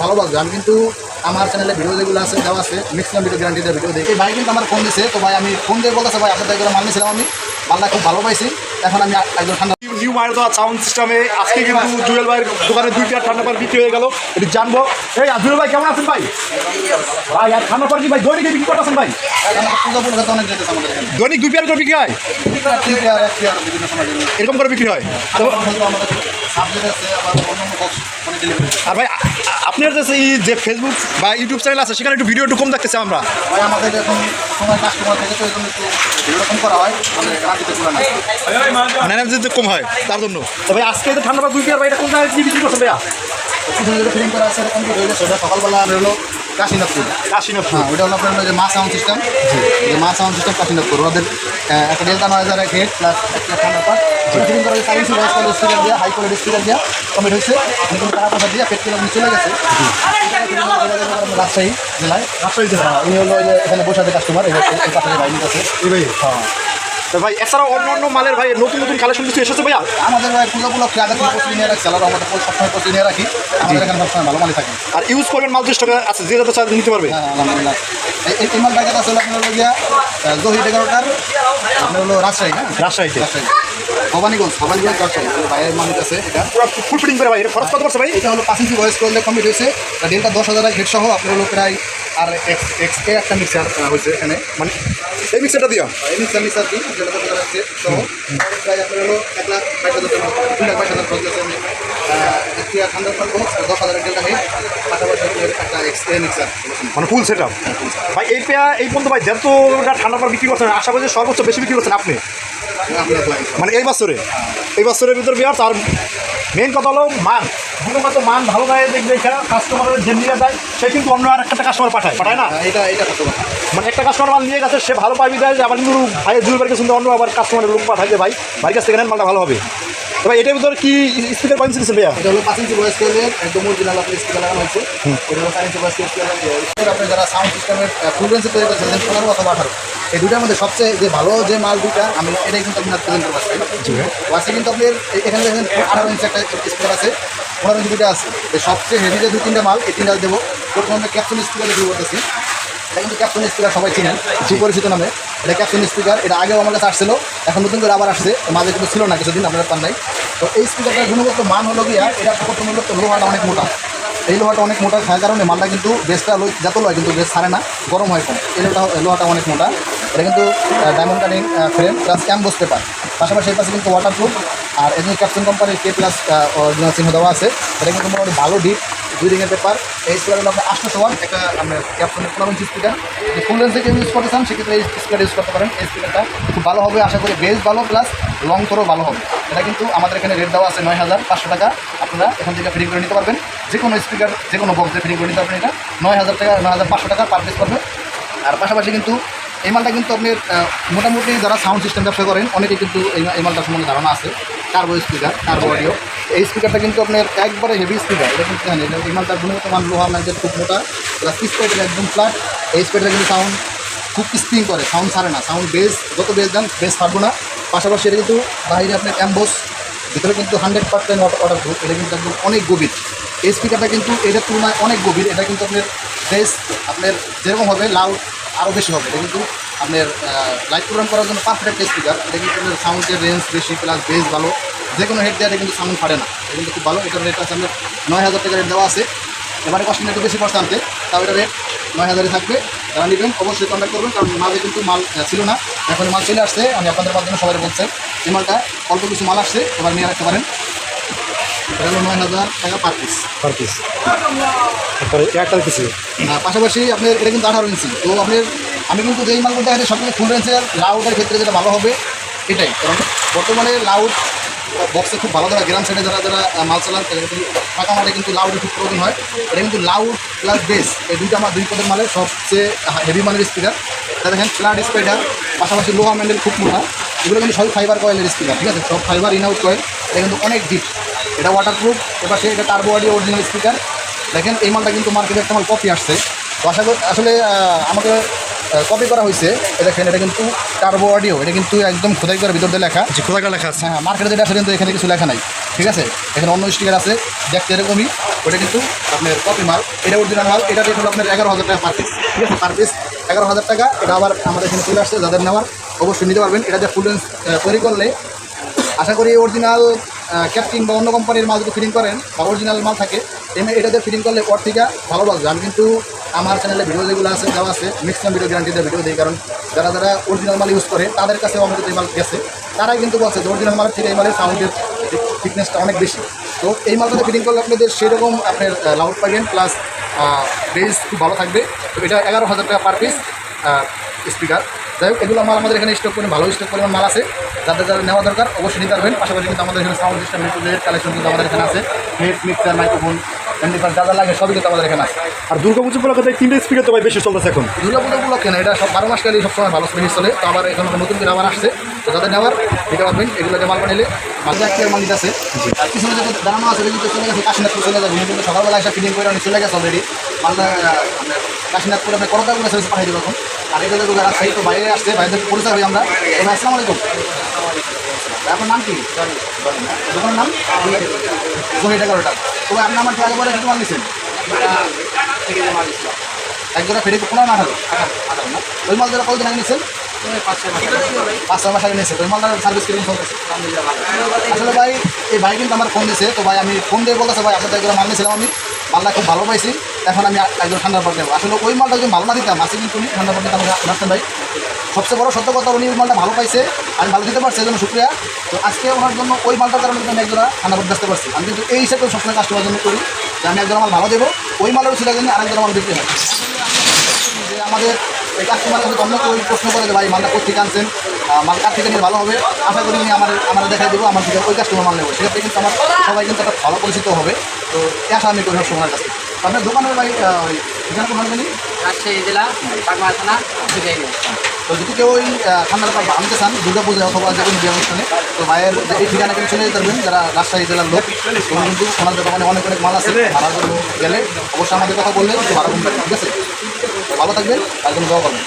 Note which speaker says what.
Speaker 1: ভালো লাগবে আমি কিন্তু আমার চ্যানেলে ভিডিও যেগুলো আছে দেওয়া আছে ম্যাক্সিমাম ভিডিও গ্যারান্টি দেওয়া ভিডিও দেখি ভাই কিন্তু আমার ফোন দিছে তো ভাই আমি ফোন দিয়ে বলতেছে ভাই আপনাদের এগুলো মাল নিয়েছিলাম আমি। মালটা খুব ভালো পাইছি। এখন আমি একদম ঠান্ডা
Speaker 2: নিউ মায়ের দেওয়া সাউন্ড সিস্টেমে আজকে কিন্তু জুয়েল ভাইয়ের দোকানে দুই চার ঠান্ডা পার বিক্রি হয়ে গেল। এটি জানব। এই জুয়েল ভাই কেমন আছেন ভাই? ভাই আর ঠান্ডা পার কি ভাই দৈনিক বিক্রি করতেছেন ভাই? দৈনিক দুই পেয়ার করে বিক্রি হয়। এরকম করে বিক্রি হয়।
Speaker 1: মানে
Speaker 2: আর ভাই আপনার যে এই যে ফেসবুক বা ইউটিউব চ্যানেল আছে সেখানে একটু ভিডিও একটু কম দেখতেছি আমরা।
Speaker 1: ভাই আমাদের এখন সময় কাস্টমার থেকে তো এরকম একটু এরকম করা হয় তুলে না
Speaker 2: মানে কম হয় তার জন্য। তো ভাই আজকে তো ঠান্ডা বা দুই পেয়ার ভাই এটা কোন জায়গায় বিক্রি করছে ভাইয়া?
Speaker 1: ফিলিং করা আছে এরকম সকালবেলা রইল হলো কাশীনাথপুর।
Speaker 2: কাশীনাথপুর।
Speaker 1: হ্যাঁ ওটা হলো আপনার যে মা সাউন্ড সিস্টেম। যে মা সাউন্ড সিস্টেম কাশীনাথপুর। ওদের একটা ডেল্টা নয় হাজার এক হেড প্লাস একটা ঠান্ডা পার ফিলিং করা সাইন্স কল স্পিকার দিয়ে হাই কোয়ালিটি স্পিকার দিয়ে কমেন্ট হয়েছে। কিন্তু টাকা পয়সা দিয়ে পেট কিলো চলে গেছে। রাজশাহী জেলায়।
Speaker 2: রাজশাহী জেলা
Speaker 1: হ্যাঁ, উনি হলো এখানে বসে আছে কাস্টমার এই পাশে ভাই আছে।
Speaker 2: এই ভাই
Speaker 1: হ্যাঁ।
Speaker 2: ভাই এছাড়াও অন্য অন্য মালের ভাই নতুন নতুন কালেকশন কিছু এসেছে ভাইয়া?
Speaker 1: আমাদের ভাই পূজা উপলক্ষে আগে থেকে প্রস্তুতি নিয়ে রাখছি আলাদা আমাদের সবসময় প্রস্তুতি নিয়ে রাখি। আমাদের এখানে সবসময় ভালো মালই থাকে।
Speaker 2: আর ইউজ করবেন মাল টাকা আছে যে যাতে চার্জ নিতে পারবে।
Speaker 1: হ্যাঁ আলহামদুলিল্লাহ। এই এই আপনার হলো গিয়া জহির এগারোটার আপনার হলো রাজশাহী হ্যাঁ?
Speaker 2: রাজশাহীতে।
Speaker 1: রাজশাহী ভবানীগঞ্জ ভবানীগঞ্জ রাজশাহী আমাদের মানুষ আছে এটা।
Speaker 2: ফুল ফিটিং করে ভাই এটা খরচ কত করছে ভাই?
Speaker 1: এটা হলো পাঁচ ইঞ্চি ভয়েস করলে কমপ্লিট হয়েছে। ডেলটা দশ হাজার হেড সহ আপনার হলো প্রায় আর এক্স এক্স এ একটা মিক্সার হয়েছে এখানে।
Speaker 2: মানে এই মিক্সারটা দিয়া
Speaker 1: এই মিক্সার মিক্সার কি যেটা দশ হাজার আছে সহ। প্রায় আপনার হলো এক লাখ বাইশ হাজার দুই লাখ বাইশ হাজার খরচ গেছে আমি একটি হান্ড্রেড পার দশ হাজার ডেলটা হেড পাশাপাশি একটা এক্স এ মিক্সার
Speaker 2: মানে ফুল সেট ভাই এই পেয়া এই পর্যন্ত ভাই যতটা ঠান্ডা পর বিক্রি করছেন আশা করি যে সর্বোচ্চ বেশি বিক্রি করছেন আপনি? মানে এই বছরে এই বছরের ভিতর বিয়ার তার মেন কথা হলো মান। গুণগত মান ভালো দেয় দেখবে কাস্টমারের যে নিয়ে দেয় সে কিন্তু অন্য আর একটা কাস্টমার পাঠায় পাঠায় না?
Speaker 1: হ্যাঁ, এটা এটা
Speaker 2: মানে একটা কাস্টমার মাল নিয়ে গেছে সে ভালো পাবি দেয় যে আবার কিন্তু ভাইয়ের দুই বারকে শুনতে অন্য আবার কাস্টমারের লোক পাঠায় যে ভাই ভাইয়ের কাছ থেকে নেন মালটা ভালো হবে। ভাই এটার ভিতরে কি স্পিকার ভাইয়া?
Speaker 1: এটা হলো পাঁচ ইঞ্চি ভয়েস করলে একদম অরিজিনাল আপনার স্পিকার লাগানো হয়েছে। এটা হলো চার ইঞ্চি ভয়েস স্পিকার আপনি যারা সাউন্ড সিস্টেমের ফুল রেঞ্জে তৈরি করছেন পনেরো অথবা আঠারো এই দুটার মধ্যে সবচেয়ে যে ভালো যে মাল দুটা আমি এটাই কিন্তু আপনার প্রেজেন্ট কিন্তু আপনার এখানে দেখেন আঠারো ইঞ্চি একটা স্পিকার আছে পনেরো ইঞ্চি দুটা আছে। সবচেয়ে হেভি যে দু তিনটা মাল এই তিনটা দেবো। প্রথমে ক্যাপসুল স্পিকারে শুরু করতেছি এটা কিন্তু ক্যাপসুল স্পিকার সবাই চিনেন। সুপরিচিত নামে। এটা ক্যাপসুল স্পিকার এটা আগেও আমার কাছে আসছিল। এখন নতুন করে আবার আসছে। মাঝে কিন্তু ছিল না কিছুদিন আপনার পান নাই। তো এই স্পিকারটার গুণগত মান হলো গিয়া এটা প্রথম হলো তো লোহাটা অনেক মোটা। এই লোহাটা অনেক মোটা থাকার কারণে মালটা কিন্তু বেসটা লো যত লয় কিন্তু বেস ছাড়ে না গরম হয় কম। এই লোহাটা লোহাটা অনেক মোটা। এটা কিন্তু ডায়মন্ড কাটিং ফ্রেম প্লাস ক্যাম্বোস পেপার পাশাপাশি এই পাশে কিন্তু ওয়াটারপ্রুফ আর এমনি ক্যাপসুল কোম্পানির কে প্লাস অরিজিনাল চিহ্ন দেওয়া আছে। এটা কিন্তু মোটামুটি ভালো ডিপ দুই রিংয়ের পেপার এই স্পিকার আপনার আটশো ওয়াট একটা আপনার ক্যাপসুলের পনেরো ইঞ্চি স্পিকার যদি ফুল রেঞ্জ থেকে ইউজ করতে চান, সেক্ষেত্রে এই স্পিকার ইউজ করতে পারেন। এই স্পিকারটা খুব ভালো হবে, আশা করি বেস ভালো প্লাস লং করেও ভালো হবে। এটা কিন্তু আমাদের এখানে রেট দেওয়া আছে নয় হাজার পাঁচশো টাকা। আপনারা এখান থেকে ফ্রি করে নিতে পারবেন। যে কোনো স্পিকার যে কোনো বক্সে ফ্রি করে নিতে পারবেন এটা। নয় হাজার টাকা, নয় হাজার পাঁচশো টাকা পার পিস পড়বে। আর পাশাপাশি কিন্তু এই মালটা কিন্তু আপনি মোটামুটি যারা সাউন্ড সিস্টেম ব্যবসা করেন অনেকেই কিন্তু এই মালটার সম্বন্ধে ধারণা আছে। কার্বো স্পিকার কার্বো অডিও এই স্পিকারটা কিন্তু আপনার একবারে হেভি স্পিকার এটা কিন্তু জানেন এই গুণগত মান, লোহা ম্যাচের খুব মোটা প্লাস স্পিকারটা একদম ফ্ল্যাট এই স্পিকারটা কিন্তু সাউন্ড খুব স্প্রিং করে সাউন্ড ছাড়ে না সাউন্ড বেস যত বেস দেন বেস ছাড়বো না। পাশাপাশি এটা কিন্তু বাইরে আপনার অ্যাম্বোস ভিতরে কিন্তু হান্ড্রেড পার্সেন্ট অর্ডার গ্রুপ এটা কিন্তু একদম অনেক গভীর। এই স্পিকারটা কিন্তু এটার তুলনায় অনেক গভীর, এটা কিন্তু আপনার বেস আপনার যেরকম হবে লাউড আরও বেশি হবে, এটা কিন্তু আপনার লাইট প্রোগ্রাম করার জন্য পারফেক্ট স্পিকার এটা কিন্তু আপনার সাউন্ডের রেঞ্জ বেশি প্লাস বেস ভালো। যে কোনো হেড দেওয়া কিন্তু সাউন্ড ফাটে না। এটা কিন্তু খুব ভালো। এটার রেট আছে আপনার নয় হাজার টাকা রেট দেওয়া আছে। এবারে কষ্ট একটু বেশি পড়ছে আনতে। তাও এটা রেট নয় হাজারে থাকবে। যারা নেবেন অবশ্যই কন্ট্যাক্ট করবেন। কারণ মালে কিন্তু মাল ছিল না। এখন মাল চলে আসছে। আমি আপনাদের মাধ্যমে সবাই বলছি এই মালটা অল্প কিছু মাল আসছে। এবার নিয়ে রাখতে পারেন এটা হলো নয় হাজার টাকা পার পিস
Speaker 2: পার পিস
Speaker 1: পাশাপাশি আপনার এটা কিন্তু আঠারো ইঞ্চি তো আপনার আমি কিন্তু যেই মালগুলো দেখাচ্ছি, সবগুলো ফুল রেঞ্জের লাউডের ক্ষেত্রে যেটা ভালো হবে, এটাই। কারণ বর্তমানে লাউড বক্সে খুব ভালো যারা গ্রাম সাইডে যারা যারা মাল চালান তাদের কিন্তু ফাঁকা মালে কিন্তু লাউডের খুব প্রয়োজন হয়। এটা কিন্তু লাউড প্লাস বেস এই দুইটা আমার দুই পদের মালের সবচেয়ে হেভি মানের স্পিকার তা দেখেন ফ্ল্যাট স্পিকার পাশাপাশি লোহা ম্যান্ডেল খুব মোটা। এগুলো কিন্তু সবই ফাইবার কয়েলের স্পিকার ঠিক আছে? সব ফাইবার ইন আউট কয়েল এটা কিন্তু অনেক ডিপ এটা ওয়াটারপ্রুফ এবার সে এটা টার্বো অডিও অরিজিনাল স্পিকার দেখেন এই মালটা কিন্তু মার্কেটে একটা মাল কপি আসছে। তো আসলে আমাকে কপি করা হয়েছে দেখেন এটা কিন্তু টার্বো অডিও এটা কিন্তু একদম খোদাই করে ভিতর দিয়ে লেখা।
Speaker 2: জি খোদাকা লেখা আছে।
Speaker 1: হ্যাঁ মার্কেটে যেটা আছে কিন্তু এখানে কিছু লেখা নাই ঠিক আছে? এখানে অন্য স্টিকার আছে দেখতে এরকমই। ওটা কিন্তু আপনার কপি মাল এটা অরিজিনাল মাল এটা হলো আপনার এগারো হাজার টাকা পার পিস ঠিক আছে? পার পিস এগারো হাজার টাকা এটা আবার আমাদের এখানে চলে আসছে যাদের নেওয়ার অবশ্যই নিতে পারবেন। এটা যে ফুল তৈরি করলে আশা করি অরিজিনাল ক্যাপটিং বা অন্য কোম্পানির মাল যদি ফিটিং করেন বা অরিজিনাল মাল থাকে এমনি এটা দিয়ে ফিটিং করলে ওর থেকে ভালো লাগবে আমি কিন্তু আমার চ্যানেলে ভিডিও যেগুলো আছে দেওয়া আছে। ম্যাক্সিমাম ভিডিও গ্যারান্টি দিয়ে ভিডিও দিই, কারণ যারা যারা অরিজিনাল মাল ইউজ করে, তাদের কাছেও আমাদের যে মাল গেছে। তারাই কিন্তু বলছে যে অরিজিনাল মালের থেকে এই মালের সাউন্ডের ফিটনেসটা অনেক বেশি। তো এই মালটাতে ফিটিং করলে আপনাদের সেরকম আপনার লাউড পাবেন প্লাস বেস খুব ভালো থাকবে। তো এটা এগারো হাজার টাকা পার পিস স্পিকার যাই হোক, এগুলো মাল আমাদের এখানে স্টক পরিমাণ ভালো স্টক পরিমাণ মাল আছে। যাদের যাদের নেওয়া দরকার, অবশ্যই নিতে পারবেন। পাশাপাশি কিন্তু আমাদের এখানে সাউন্ড সিস্টেম কালেকশন কিন্তু আমাদের এখানে আছে। নেট মিক্সার মাইক্রোফোন অ্যান্ডিফার যা যা লাগে সবই কিন্তু আমাদের এখানে আছে।
Speaker 2: আর দুর্গা পুজো উপলক্ষে তিনটে স্পিকার তো ভাই বেশি চলতেছে এখন।
Speaker 1: দুর্গা পুজো উপলক্ষে না এটা সব বারো মাস কালে সবসময় ভালো জিনিস চলে। তো আবার এখন নতুন করে আবার আসছে। তো যাদের নেওয়ার নিতে পারবেন এগুলোতে মাল বানাইলে মাঝে এক মাল আছে। আর পিছনে যে দাঁড়ানো আছে কিন্তু চলে গেছে কাশীনাথপুর চলে যাবে কিন্তু সকালবেলা এসে ফিটিং করে উনি চলে গেছে অলরেডি মালটা কাশীনাথপুর আপনি করতা করে সার্ভিস পাঠিয়ে দেবো এখন। আর যদি যারা সেই তো বাইরে আসছে বাইরে পরিচয় হই আমরা। আসসালামু আলাইকুম। আপনার নাম কি? দোকানের নাম? জহির এগারোটা তবে আপনি আমার আগে পরে একটু মাল নিচ্ছেন এক জোড়া ফেরি পনেরো না আঠারো আঠারো না? ওই মাল জোড়া কতদিন আগে নিচ্ছেন পাঁচ ছয় মাস আগে। নিয়েছে ওই মালটার সার্ভিস কীরকম চলতেছে? আসলে ভাই, এই ভাই কিন্তু আমার ফোন দিয়েছে তো ভাই আমি ফোন দিয়ে বলতেছে, ভাই আপনাদের একজন মাল নিয়েছিলাম আমি। মালটা খুব ভালো পাইছি, এখন আমি একজন ঠান্ডার পর দেবো। আসলে ওই মালটা যদি ভালো না দিতাম আসে কিন্তু উনি ঠান্ডার পর দিতাম রাখতেন ভাই। সবচেয়ে বড় সত্য কথা, উনি ওই মালটা ভালো পাইছে, আমি ভালো দিতে পারছি, এই জন্য শুক্রিয়া। তো আজকে ওনার জন্য ওই মালটার কারণে আমি একজোড়া ঠান্ডা পর বেচতে পারছি আমি কিন্তু এই হিসাবে সবসময় কাস্টমার জন্য করি যে আমি একজোড়া মাল ভালো দেবো, ওই মালের ছিল জন্য আরেকজোড়া মাল বিক্রি হয়। আমাদের এই কাস্টমার কিন্তু অন্য কেউ প্রশ্ন করে যে, ভাই, মালটা কোথেকে আনছেন? মাল কার থেকে ভালো হবে? আশা করি উনি আমার আমার দেখাই দেবো, আমার ওই কাস্টমার মাল নেব। সেক্ষেত্রে কিন্তু আমার সবাই কিন্তু একটা ভালো পরিচিত হবে। তো আশা আমি করি সবসময়ের কাছে। আপনার দোকানের ভাই কোথাও জানি?
Speaker 3: রাজশাহী জেলা থানা
Speaker 1: তো যদি কেউ ওই ঠান্ডার পর আনতে চান, দুর্গা পূজা অথবা যে কোনো বিয়ে অনুষ্ঠানে তো মায়ের এই ঠিকানা কিন্তু চলে যেতে পারবেন, যারা রাজশাহী জেলার লোক। কিন্তু ওনাদের দোকানে অনেক অনেক মাল আছে ভাড়া গেলে অবশ্যই আমাদের কথা বললে ভাড়া ঠিক আছে? ভালো থাকবেন, তার জন্য করবেন।